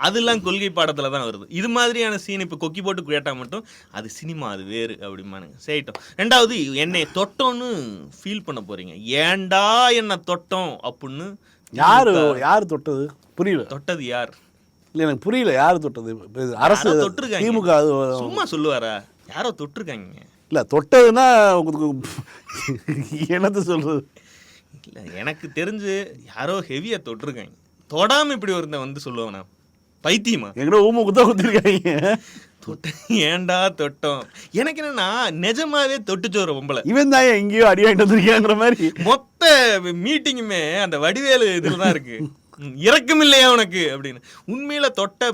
அதெல்லாம் கொள்கை பாடத்துல தான் வருது. இது மாதிரியான சீன் இப்போ கொக்கி போட்டு கேட்டா மட்டும் அது சினிமா அது வேறு அப்படிமானுங்க சரிட்டோம் ரெண்டாவது என்னை தொட்டோன்னு ஃபீல் பண்ண போறீங்க. ஏன்டா என்ன தொட்டோம் அப்படின்னு யாரு யார் தொட்டது? புரியல. தொட்டது யார்? இல்ல எனக்கு புரியல. யார் தொட்டது? அரசு தொட்டிருக்காங்க. திமுக சும்மா சொல்லுவாரா? யாரோ தொட்டிருக்காங்க இல்ல தொட்டதுன்னா என்னது சொல்றது? இல்ல எனக்கு தெரிஞ்சு யாரோ ஹெவியா தொட்டிருக்காங்க. தொடாம இப்படி ஒருத்தன் வந்து சொல்லுவானா? பைத்தியமா? எங்கடோ ஊம குத்த குத்திருக்காங்க? ஏன்டா தொட்டோம்? எனக்கு என்னன்னா நிஜமாவே தொட்டுச்சு ஒரு பொம்பளை. இவன் தான் எங்கேயோ அடி வாங்கிட்டு வந்திருக்காங்கிற மாதிரி. மொத்த மீட்டிங்குமே அந்த வடிவேலு இதுல தான் இருக்கு. ம், இரக்கம் இல்லையா உனக்கு? அப்படின்னு. உண்மையில தொட்ட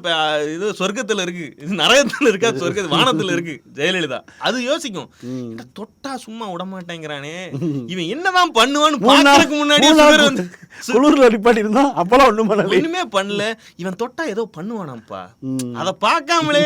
இது சொர்க்கத்துல இருக்கு. இது நரகத்துல இருக்கா? சொர்க்க வானத்துல இருக்கு. ஜெயலலிதா. அது யோசிக்கும். தொட்டா சும்மா விட மாட்டேங்கிறானே இவன் என்னதான் பண்ணுவான்னு பாக்குறதுக்கு சுகர் வந்து குளிர்ல அடிப்பாட்டி இருந்தா அப்பெல்லாம் ஒண்ணும் பண்ணல. ஒண்ணுமே பண்ணல. இவன் தொட்டா ஏதோ பண்ணுவானாம்ப்பா. அத பார்க்காமலே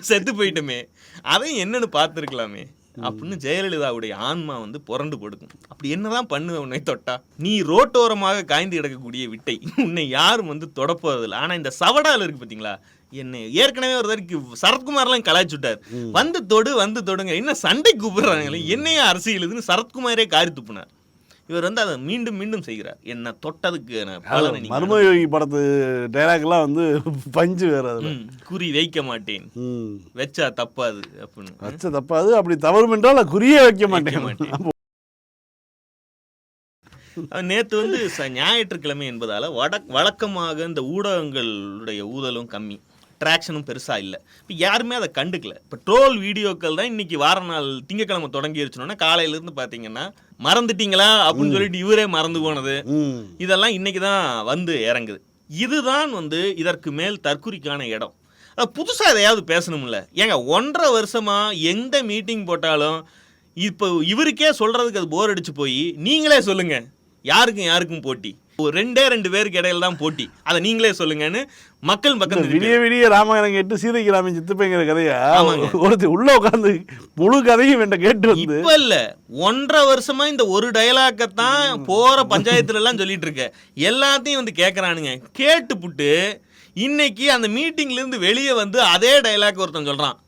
செத்து போயிட்டுமே. அதையும் என்னன்னு பார்த்துருக்கலாமே. அப்படின்னு ஜெயலலிதாவுடைய ஆன்மா வந்து புரண்டு படுக்கும். அப்படி என்னதான் பண்ணுவ உன்னை தொட்டா? நீ ரோட்டோரமாக காய்ந்து கிடக்கக்கூடிய விட்டை. உன்னை யாரும் வந்து தொடப்போறதில்ல. ஆனா இந்த சவடால இருக்கு பாத்தீங்களா? என்ன ஏற்கனவே ஒரு தடவைக்கு சரத்குமார்லாம் கலாய்ச்சி விட்டார். வந்து தொடு வந்து தொடுங்க. என்ன சண்டை கூப்பிடுறாங்களே என்னையா அரசியல் இதுன்னு சரத்குமாரே காரி துப்புனார். இவர் வந்து அதை மீண்டும் மீண்டும் செய்கிறார். என்ன தொட்டதுக்கு மர்மயோகி படத்து டைலாக் எல்லாம் வந்து பஞ்சு வேற அதுல. குறி வைக்க மாட்டேன். வச்சா தப்பாது அப்படின்னு. வச்ச தப்பாது அப்படி தவறும் என்றால் குறியே வைக்க மாட்டேன். நேத்து வந்து ஞாயிற்றுக்கிழமை என்பதால வட வழக்கமாக இந்த ஊடகங்களுடைய ஊதலும் கம்மி. ட்ராக்ஷனும் பெருசா இல்ல. இப்போ யாருமே அதை கண்டுக்கல. இப்போ ட்ரோல் வீடியோக்கள் தான் இன்னைக்கு வார நாள் திங்கக்கிழமை தொடங்கிருச்சுனோன்னா காலையில இருந்து பாத்தீங்கன்னா மறந்துட்டீங்களா? அப்படின்னு சொல்லிட்டு இவரே மறந்து போனது. இதெல்லாம் இன்னைக்கு தான் வந்து இறங்குது. இதுதான் வந்து இதற்கு மேல் தற்குறிக்கான இடம். அஹ் புதுசா எதையாவது பேசணும்ல. ஏங்க ஒன்றரை வருஷமா எந்த மீட்டிங் போட்டாலும் இப்போ இவருக்கே சொல்றதுக்கு அது போர் அடிச்சு போய் நீங்களே சொல்லுங்க. யாருக்கும் யாருக்கும் போட்டி? ஒரு ரெண்டே ரெண்டு பேருக்கு இடையில தான் போட்டி. அதை நீங்களே சொல்லுங்கன்னு மக்கள் பக்கம் திருப்பி விடிய விடிய ராமாயணம் கேட்டு சீதைக்கு ராமன் சித்துப்பேங்கிற கதையா. ஒருத்தர் உள்ள உட்காந்து முழு கதையும் என்கிட்ட கேட்டு வந்து இப்ப இல்ல. ஒன்றரை வருஷமா இந்த ஒரு டயலாக்கத்தான் போற பஞ்சாயத்துல எல்லாம் சொல்லிட்டு இருக்க. எல்லாத்தையும் வந்து கேக்குறானுங்க. கேட்டு புட்டு இன்னைக்கு அந்த மீட்டிங்ல இருந்து வெளியே வந்து அதே டயலாக் ஒருத்தன் சொல்றான்.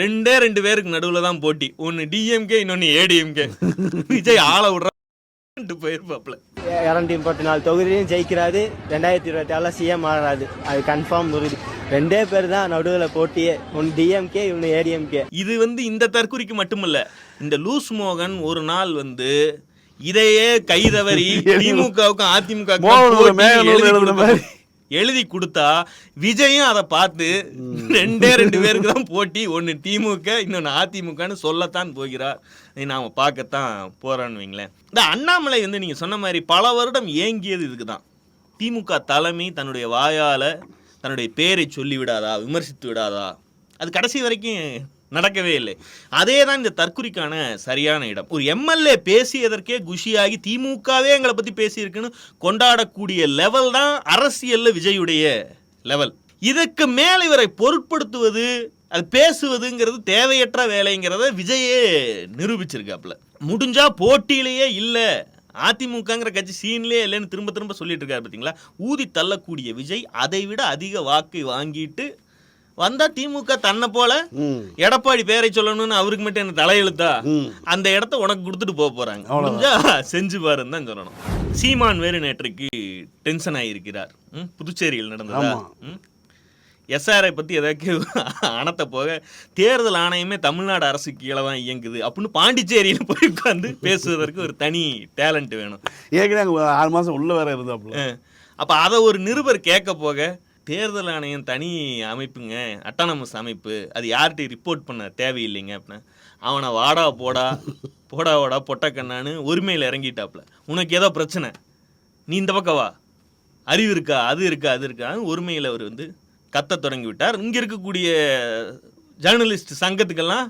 ரெண்டே ரெண்டு பேருக்கு நடுவுல தான் போட்டி. ஒன்னு டிஎம்கே இன்னொன்னு ஏடிஎம்கே விஜய் ஆள விடுறான். போயிருப்பாப்ல. இரநூத்தி முப்பத்தி நாலு தொகுதியும் ஜெயிக்கிறாரு. ரெண்டாயிரத்தி இருபத்தி ஆறுல சிஎம் ஆகிறாரு அது கன்ஃபார்ம் உறுதி. ரெண்டே பேர் தான் நடுவில் போட்டியே. ஒன்று டிஎம்கே இவனு ஏடிஎம்கே இது வந்து இந்த தற்குறிக்கு மட்டுமல்ல இந்த லூஸ் மோகன் ஒரு நாள் வந்து இதையே கைதவறி (laughs) திமுகவுக்கும் அதிமுக. எழுதி கொடுத்தா விஜயும் அதை பார்த்து ரெண்டே ரெண்டு பேருக்கு தான் போட்டி ஒன்னு திமுக இன்னொன்னு அதிமுகன்னு சொல்லத்தான் போகிறார். நாம பார்க்கத்தான் போறோம்னு வைங்களேன். இந்த அண்ணாமலை வந்து நீங்க சொன்ன மாதிரி பல வருடம் ஏங்கியது இதுக்கு தான் திமுக தலைமை தன்னுடைய வாயால தன்னுடைய பேரை சொல்லி விடாதா விமர்சித்து விடாதா? அது கடைசி வரைக்கும் நடக்கவே இல்லை. அதே தான் இந்த தற்குறிக்கான சரியான இடம். ஒரு எம்எல்ஏ பேசியதற்கே குஷியாகி திமுகவே எங்களை பற்றி பேசியிருக்குன்னு கொண்டாடக்கூடிய லெவல் தான் அரசியலில் விஜயுடைய லெவல் இதுக்கு மேல் இவரை பொருட்படுத்துவது அது பேசுவதுங்கிறது தேவையற்ற வேலைங்கிறத விஜயே நிரூபிச்சிருக்காப்புல. முடிஞ்சா போட்டியிலேயே இல்லை. அதிமுகங்கிற கட்சி சீன்லேயே இல்லைன்னு திரும்ப திரும்ப சொல்லிட்டு இருக்காரு பார்த்தீங்களா ஊதி தள்ளக்கூடிய விஜய் அதை விட அதிக வாக்கை வாங்கிட்டு வந்தா திமுக தன்னை போல. எடப்பாடி பேரை சொல்லணும்னு அவருக்கு மட்டும் என்ன தலையெழுத்தா. அந்த இடத்த உனக்கு கொடுத்துட்டு போக போறாங்க. முடிஞ்சா செஞ்சு பாருன்னு தான் சொல்லணும் சீமான் வேறு நேற்றுக்கு டென்ஷன் ஆகியிருக்கிறார் புதுச்சேரியில் நடந்ததா. எஸ்ஆர்ஐ பத்தி ஏதாச்சும் அணத்த போக தேர்தல் ஆணையமே தமிழ்நாடு அரசு கீழே தான் இயங்குது அப்படின்னு பாண்டிச்சேரியில் போய் உட்காந்து பேசுவதற்கு ஒரு தனி டேலண்ட் வேணும் ஏற்கனவே ஆறு மாசம் உள்ள வேற இருந்தாப்புல. அப்ப அதை ஒரு நிருபர் கேட்க போக தேர்தல் ஆணையம் தனி அமைப்புங்க அட்டானமஸ் அமைப்பு அது யார்கிட்ட ரிப்போர்ட் பண்ண தேவையில்லைங்க அப்படின்னா அவனை வாடா போடா போடா வாடா பொட்டக்கண்ணான்னு உரிமையில் இறங்கிட்டாப்புல. உனக்கு ஏதோ பிரச்சனை? நீ இந்த பக்கம் வா. அறிவு இருக்கா அது இருக்கா அது இருக்கா உரிமையில் அவர் வந்து கத்த தொடங்கி விட்டார் இங்கே இருக்கக்கூடிய ஜேர்னலிஸ்ட் சங்கத்துக்கெல்லாம்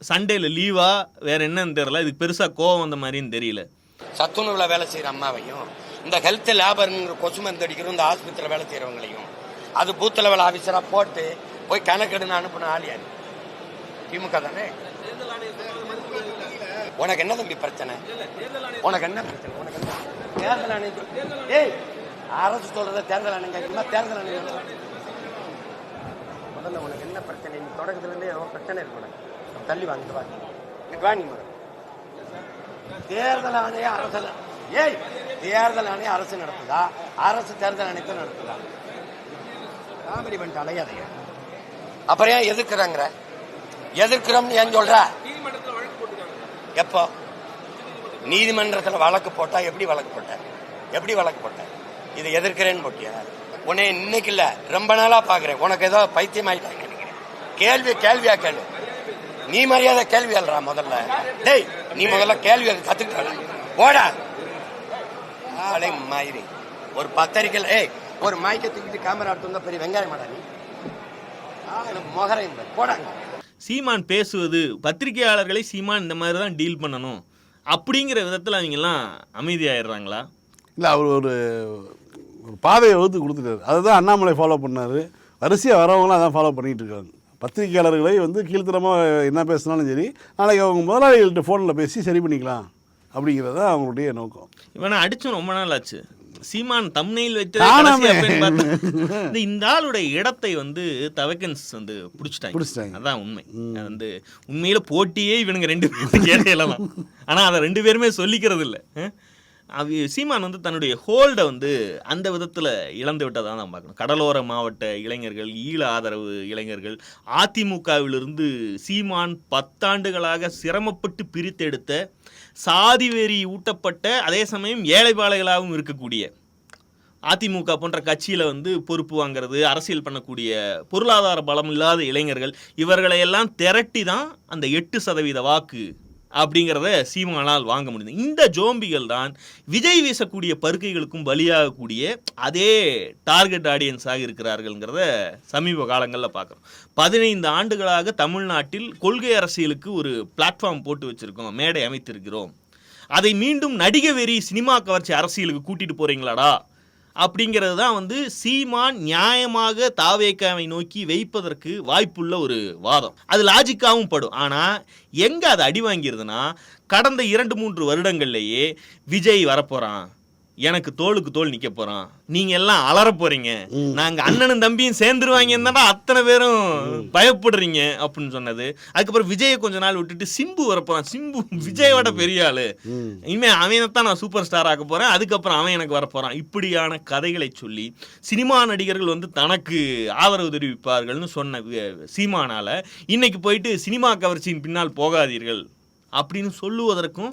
சண்டேல லீவா வேற என்னன்னு தெரியல. இதுக்கு பெருசாக கோவம் வந்த மாதிரின்னு தெரியல. சத்துணவுல வேலை செய்யற அம்மாவையும் இந்த ஹெல்த் லேபர்ங்கிற கொசு மருந்து அடிக்கிறோம் இந்த ஆஸ்பத்திரியில் வேலை செய்யறவங்களையும் அது பூத் லெவல் ஆஃபீஸராக போட்டு போய் கணக்கெடுன்னு அனுப்பின ஆள் யாரு? திமுக தானே? உனக்கு என்ன தம்பி பிரச்சனை? உனக்கு என்ன பிரச்சனை? உனக்கு என்ன? தேர்தல் ஆணையம் ஏய் அரசு சொல்றத தேர்தல் ஆணையம் கேட்குமா தேர்தல் ஆணையம் முதல்ல உனக்கு என்ன பிரச்சனை? நீ தொடக்கத்துலேருந்தே ஏதோ பிரச்சனை இருக்கு உனக்கு. தள்ளி வாங்கிட்டு வா. இங்க வா நீ முதல்ல. தேர்தல் ஆணையம் அரசு ஏய் தேர்தல் ஆணையம் அரசு நடத்துதா? அரசு தேர்தல் ஆணையத்தை நடத்துதா? காமெடி பண்ணிட்டு அலையாதைய அப்புறம் ஏன் எதிர்க்கிறாங்கிற? எதிர்க்கிறோம்னு ஏன் சொல்ற? எப்போ? நீதிமன்றத்துல வழக்கு போட்டா எப்படி வழக்கு போட்ட? எப்படி வழக்கு போட்ட? இதை எதிர்க்கிறேன்னு போட்டியா? உன்னை இன்னைக்கு இல்ல ரொம்ப நாளா பாக்குறேன். உனக்கு ஏதோ பைத்தியம் ஆயிட்டாங்க கேள்வி கேள்வியா கேள்வி நீ மரியாதை கேள்வி அல்றா முதல்ல. டேய் நீ முதல்ல கேள்வி கத்துக்கிட்ட போடா ஆளை மயிரி. ஒரு பத்திரிக்கை ஏய் ஒரு மைக்கை தூக்கிட்டு கேமரா எடுத்து பெரிய வெங்காயம் மாடா நீ. ஆளு முகரையும். போடாங்க. சீமான் பேசுவது பத்திரிகையாளர்களை சீமான் இந்த மாதிரி தான் டீல் பண்ணணும். அப்படிங்கிற விதத்தில் அவங்கெல்லாம் அமைதியாயிடுறாங்களா? இல்லை அவர் ஒரு ஒரு பாதையை வகுத்து கொடுத்துட்டாரு. அதுதான் அண்ணாமலை ஃபாலோ பண்ணார். வரிசையாக வரவங்களும் அதான் ஃபாலோ பண்ணிகிட்டு இருக்காங்க. பத்திரிகையாளர்களை வந்து கீழ்த்தரமாக என்ன பேசினாலும் சரி நாளைக்கு அவங்க முதலாளிகள்கிட்ட ஃபோனில் பேசி சரி பண்ணிக்கலாம். அப்படிங்கிறது தான் அவங்களுடைய நோக்கம். இவனை அடிச்சும் ரொம்ப நாள் ஆச்சு. சீமான் தம்னையில் காணாமே. இந்த இந்த ஆளுடைய இடத்தை வந்து தவக்கன்ஸ் வந்து பிடிச்சிட்டாங்க. அதான் உண்மை. வந்து உண்மையில போட்டியே இவனுங்க ரெண்டு பேரும் கேட்கலாம் ஆனா அதை ரெண்டு பேருமே சொல்லிக்கிறது இல்லை. சீமான் வந்து தன்னுடைய ஹோல்டை வந்து அந்த விதத்தில் இழந்து விட்டதாக தான் பார்க்கணும். கடலோர மாவட்ட இளைஞர்கள் ஈழ ஆதரவு இளைஞர்கள் அதிமுகவிலிருந்து சீமான் பத்தாண்டுகளாக சிரமப்பட்டு பிரித்தெடுத்த சாதி வெறி ஊட்டப்பட்ட அதே சமயம் ஏழைப்பாளைகளாகவும் இருக்கக்கூடிய அதிமுக போன்ற கட்சியில் வந்து பொறுப்பு வாங்குறது அரசியல் பண்ணக்கூடிய பொருளாதார பலம் இல்லாத இளைஞர்கள் இவர்களையெல்லாம் திரட்டி தான் அந்த எட்டு சதவீத வாக்கு அப்படிங்கிறத சீமானால் வாங்க முடியுது இந்த ஜோம்பிகள் தான் விஜய் வீசக்கூடிய பருக்கைகளுக்கும் பலியாகக்கூடிய அதே டார்கெட் ஆடியன்ஸாக இருக்கிறார்கள்ங்கிறத சமீப காலங்களில் பார்க்குறோம். பதினைந்து ஆண்டுகளாக தமிழ்நாட்டில் கொள்கை அரசியலுக்கு ஒரு பிளாட்ஃபார்ம் போட்டு வச்சுருக்கோம் மேடை அமைத்திருக்கிறோம். அதை மீண்டும் நடிக வெறி சினிமா கவர்ச்சி அரசியலுக்கு கூட்டிகிட்டு போகிறீங்களாடா அப்படிங்கிறது தான் வந்து சீமான் நியாயமாக தாவேக்காவை நோக்கி வைப்பதற்கு வாய்ப்புள்ள ஒரு வாதம். அது லாஜிக்காகவும் படும். ஆனால் எங்கே அது அடி வாங்கிருதுன்னா கடந்த இரண்டு மூன்று வருடங்கள்லேயே விஜய் வரப்போகிறான் எனக்கு தோளுக்கு தோல் நிக்க போறான். நீங்க எல்லாம் அலற போறீங்க. நாங்க அண்ணனும் தம்பியும் சேர்ந்துருவாங்கன்னு தானே அத்தனை பேரும் பயப்படுறீங்க அப்படின்னு சொன்னது. அதுக்கப்புறம் விஜயை கொஞ்ச நாள் விட்டுட்டு சிம்பு வரப்போறான். சிம்பு விஜயோட பெரிய ஆளு. இனிமே அவனைத்தான் நான் சூப்பர் ஸ்டார் ஆக்க போறேன். அதுக்கப்புறம் அவன் எனக்கு வரப்போறான். இப்படியான கதைகளை சொல்லி சினிமா நடிகர்கள் வந்து தனக்கு ஆதரவு தெரிவிப்பார்கள்னு சொன்ன சீமானால இன்னைக்கு போயிட்டு சினிமா கவர்ச்சியின் பின்னால் போகாதீர்கள். அப்படின்னு சொல்லுவதற்கும்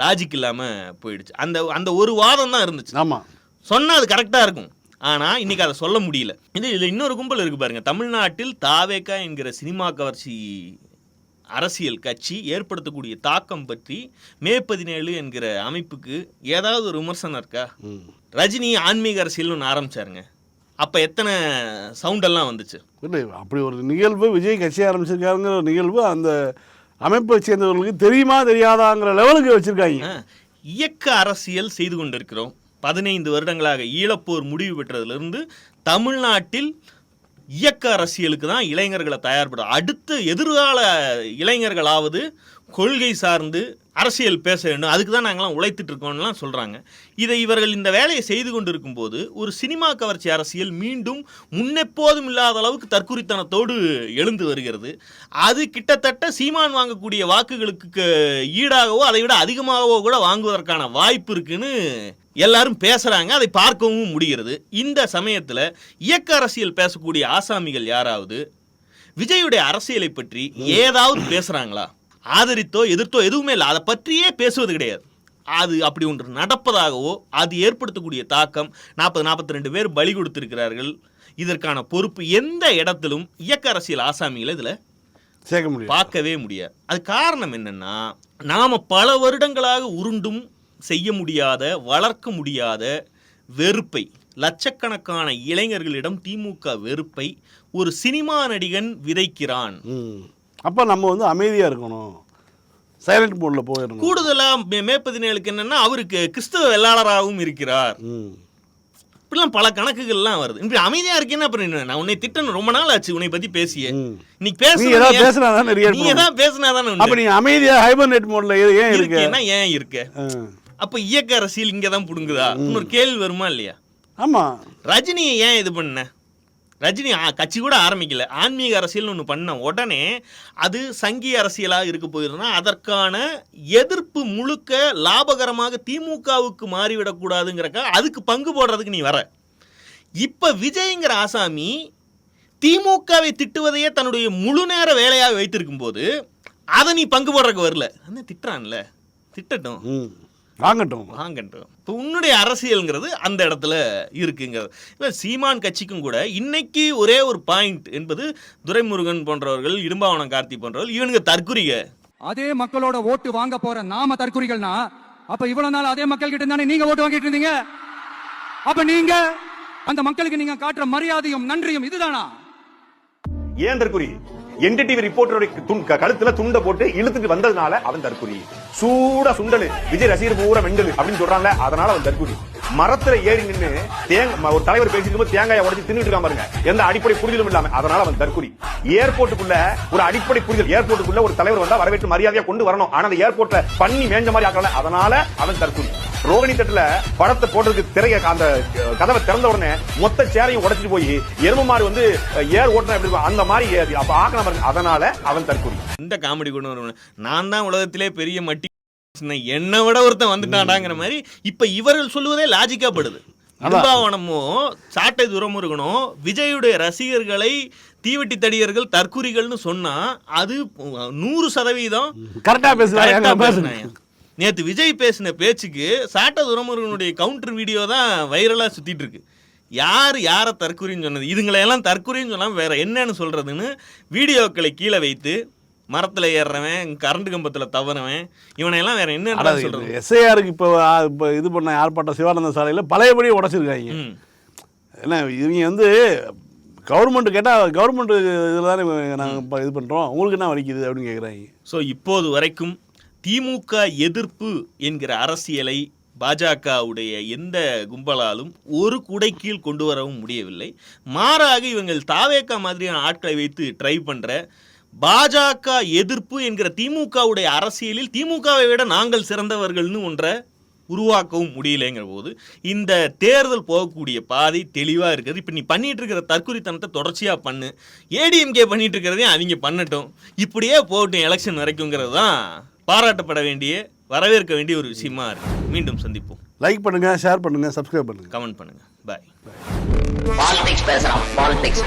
லாஜிக் இல்லாமல் போயிடுச்சு. அந்த அந்த ஒரு வாதம் தான் இருந்துச்சு. ஆமாம் சொன்னா அது கரெக்டாக இருக்கும். ஆனால் இன்னைக்கு அதை சொல்ல முடியல. இது இதில் இன்னொரு கும்பல் இருக்கு பாருங்க. தமிழ்நாட்டில் தாவேக்கா என்கிற சினிமா கவர்ச்சி அரசியல் கட்சி ஏற்படுத்தக்கூடிய தாக்கம் பற்றி மே பதினேழு என்கிற அமைப்புக்கு ஏதாவது ஒரு விமர்சனம் இருக்கா? ரஜினி ஆன்மீக அரசியல்னு ஒன்று ஆரம்பிச்சாருங்க. அப்போ எத்தனை சவுண்டெல்லாம் வந்துச்சு? இல்லை அப்படி ஒரு நிகழ்வு விஜய் கட்சி ஆரம்பிச்சிருக்காருங்கிற ஒரு நிகழ்வு அந்த அமைப்பை சேர்ந்தவர்களுக்கு தெரியுமா தெரியாதாங்கிற லெவலுக்கு வச்சுருக்காங்க. இயக்க அரசியல் செய்து கொண்டிருக்கிறோம். பதினைந்து வருடங்களாக ஈழப்போர் முடிவு பெற்றதிலிருந்து தமிழ்நாட்டில் இயக்க அரசியலுக்கு தான் இளைஞர்களை தயார்படும் அடுத்த எதிர்கால இளைஞர்களாவது கொள்கை சார்ந்து அரசியல் பேச வேண்டும். அதுக்கு தான் நாங்களாம் உழைத்துட்டு இருக்கோம்லாம் சொல்கிறாங்க இதை இவர்கள் இந்த வேலையை செய்து கொண்டிருக்கும் போது ஒரு சினிமா கவர்ச்சி அரசியல் மீண்டும் முன்னெப்போதும் இல்லாத அளவுக்கு தற்குறித்தனத்தோடு எழுந்து வருகிறது. அது கிட்டத்தட்ட சீமான் வாங்கக்கூடிய வாக்குகளுக்கு ஈடாகவோ அதை விட அதிகமாகவோ கூட வாங்குவதற்கான வாய்ப்பு இருக்குன்னு எல்லாரும் பேசுறாங்க அதை பார்க்கவும் முடிகிறது. இந்த சமயத்துல இயக்க அரசியல் பேசக்கூடிய ஆசாமிகள் யாராவது? விஜயுடைய அரசியலை பற்றி ஏதாவது பேசுறாங்களா? ஆதரித்தோ எதிர்த்தோ எதுவுமே இல்லை. அதை பற்றியே பேசுவது கிடையாது. அது அப்படி ஒன்று நடப்பதாகவோ அது ஏற்படுத்தக்கூடிய தாக்கம் நாற்பது நாற்பத்தி ரெண்டு பேர் பலி கொடுத்திருக்கிறார்கள். இதற்கான பொறுப்பு எந்த இடத்திலும் இயக்க அரசியல் ஆசாமிகளை இதில் சேர்க்க முடியும் பார்க்கவே முடியாது. அது காரணம் என்னன்னா நாம பல வருடங்களாக உருண்டும் செய்ய முடியாத வளர்க்க முடியாத வெறுப்பை லட்சக்கணக்கான இளைஞர்களிடம் திமுக வெறுப்பை ஒரு சினிமா நடிகன் விதைக்கிறான். அப்போ நம்ம வந்து அமைதியாக இருக்கணும். சைலண்ட் மோடில் போயிடணும். கூடுதலா மே- பதினேழுக்கு என்னன்னா அவருக்கு கிறிஸ்தவ வெள்ளாளராகவும் இருக்கிறார். இப்படிலாம் பல கணக்குகள்லாம் வருது. இப்படி அமைதியா இருக்கேன்னா அப்புறம் நான் உன்னை திட்டணும். ரொம்ப நாள் ஆச்சு உன்னை பத்தி பேசிய. நீ ஏதாவது பேசுனா பேசினா தானே react நீ ஏதாவது பேசினாதானே அப்போ நீ அமைதியாக ஹைபர்நெட் மோடில் ஏன் இருக்க? இருக்கேன்னா ஏன் இருக்க. அப்ப இயக்க அரசியல் இங்க தான் புடுங்குதா இன்னொரு கேள்வி வருமா இல்லையா? ஆமாம் ரஜினியை ஏன் இது பண்ண? ரஜினி கட்சி கூட ஆரம்பிக்கல. ஆன்மீக அரசியல்னு ஒன்று பண்ண உடனே அது சங்கி அரசியலாக இருக்க போயிருந்தா அதற்கான எதிர்ப்பு முழுக்க லாபகரமாக திமுகவுக்கு மாறிவிடக்கூடாதுங்கிறக்கா அதுக்கு பங்கு போடுறதுக்கு நீ வர. இப்போ விஜய்ங்கிற ஆசாமி திமுகவை திட்டுவதையே தன்னுடைய முழு நேர வேலையாக வைத்திருக்கும் போது அதை நீ பங்கு போடுறதுக்கு வரல. அந்த திட்டுறான்ல. திட்டட்டும். வாங்கட்டும். வாங்கட்டும். இப்போ உன்னுடைய அரசியல்ங்கிறது அந்த இடத்துல இருக்குங்க இப்போ சீமான் கட்சிக்கும் கூட இன்னைக்கு ஒரே ஒரு பாயிண்ட் என்பது துரைமுருகன் போன்றவர்கள் இடும்பாவனம் கார்த்தி போன்றவர்கள் இவனுங்க தற்குறிக. அதே மக்களோட ஓட்டு வாங்க போற நாம தற்குறிகள்னா அப்ப இவ்வளவு நாள் அதே மக்கள் கிட்ட தானே நீங்க ஓட்டு வாங்கிட்டு இருந்தீங்க? அப்ப நீங்க அந்த மக்களுக்கு நீங்க காட்டுற மரியாதையும் நன்றியும் இதுதானா? ஏன் தற்குறி? என்டிடிவி ரிப்போர்ட்டருடைய துண் கழுத்துல துண்டை போட்டு இழுத்துட்டு வந்ததுனால அவன் தற்கொலை சூட சுண்டலு. விஜய் ரசிகர் பூரா மெண்டலு அப்படின்னு சொல்றாங்க அதனால அவன் தற்கொலை மரத்துல ஏறி நின்னு தேங்க ஒரு தலைவர் பேசிட்டு தேங்காயை உடைச்சு தின்னுட்டு இருக்கான் பாருங்க. எந்த அடிப்படை புரிதலும் இல்லாம அதனால அவன் தற்கொலை ஏர்போர்ட்டுக்குள்ள ஒரு அடிப்படை புரிதல் ஏர்போர்ட்டுக்குள்ள ஒரு தலைவர் வந்தா வரவேற்று மரியாதையா கொண்டு வரணும். ஆனா அந்த ஏர்போர்ட்ல பண்ணி மேஞ்ச மாதிரி ஆக்கல அதனால அவன் தற்கொலை ரோகிணி தட்டுல படத்தை போடுறதுக்கு திரைய அந்த கதவை திறந்த உடனே மொத்த சேரையும் உடைச்சிட்டு போய் எரும மாடு வந்து ஏர் ஓட்டுனா எப்படி அந்த மாதிரி அப்ப ஆக்கணும் அதனால அவன் தற்குறி இந்த காமெடி வருவேன் நான் தான் உலகத்திலே பெரிய மட்டி என்னை விட ஒருத்தன் வந்துட்டாடாங்கிற மாதிரி இப்ப இவர்கள் சொல்லுவதே லாஜிக்கா படுது. இடும்பாவனமோ சாட்டை துரமுருகனோ விஜயுடைய ரசிகர்களை தீவெட்டி தடியர்கள் தற்குறிகள்னு சொன்னா அது நூறு சதவீதம் கரெக்டா பேசுங்க. நேத்து விஜய் பேசின பேச்சுக்கு சாட்ட துரமுருகனுடைய கவுண்டர் வீடியோ தான் வைரலா சுத்திட்டு இருக்கு. யார் யாரை தற்குறின்னு சொன்னது? இதுங்களையெல்லாம் தற்குறின்னு சொல்லாம வேற என்னன்னு சொல்றதுன்னு வீடியோக்களை கீழே வைத்து மரத்துல ஏறுறவன் கரண்ட் கம்பத்துல தவறவன் இவனையெல்லாம் வேற என்ன சொல்றது? எஸ்ஐஆருக்கு இப்போ இப்போ இது பண்ண ஆர்ப்பாட்டம் சிவானந்த சாலையில் பழையபடி உடச்சிருக்காங்க. என்ன இவங்க வந்து கவர்மெண்ட் கேட்டால் கவர்மெண்ட் இதில் தானே நாங்கள் இப்போ இது பண்ணுறோம் உங்களுக்கு என்ன வலிக்குது அப்படின்னு கேட்குறாங்க ஸோ இப்போது வரைக்கும் திமுக எதிர்ப்பு என்கிற அரசியலை பாஜகவுடைய எந்த கும்பலாலும் ஒரு குடை கீழ் கொண்டு வரவும் முடியவில்லை. மாறாக இவங்கள் தாவேக்கா மாதிரியான ஆட்களை வைத்து ட்ரை பண்ணுற பாஜக எதிர்ப்பு என்கிற திமுகவுடைய அரசியலில் திமுகவை விட நாங்கள் சிறந்தவர்கள்னு ஒன்றை உருவாக்கவும் முடியலைங்கிற போது இந்த தேர்தல் போகக்கூடிய பாதை தெளிவாக இருக்குது. இப்போ நீ பண்ணிட்டு இருக்கிற தற்குறித்தனத்தை தொடர்ச்சியாக பண்ணு. ஏடிஎம்கே பண்ணிட்டு இருக்கிறதையும் அவங்க பண்ணட்டும். இப்படியே போகட்டும் எலெக்ஷன் வரைக்குங்கிறது தான் பாராட்டப்பட வேண்டிய வரவேற்க வேண்டிய ஒரு விஷயமா இருக்கு. மீண்டும் சந்திப்போம். லைக் பண்ணுங்கள் ஷேர் பண்ணுங்கள் சப்ஸ்கிரைப் பண்ணுங்கள் கமெண்ட் பண்ணுங்க. பாய் பாலிடிக்ஸ் பேசுறான் பாலிடிக்ஸ்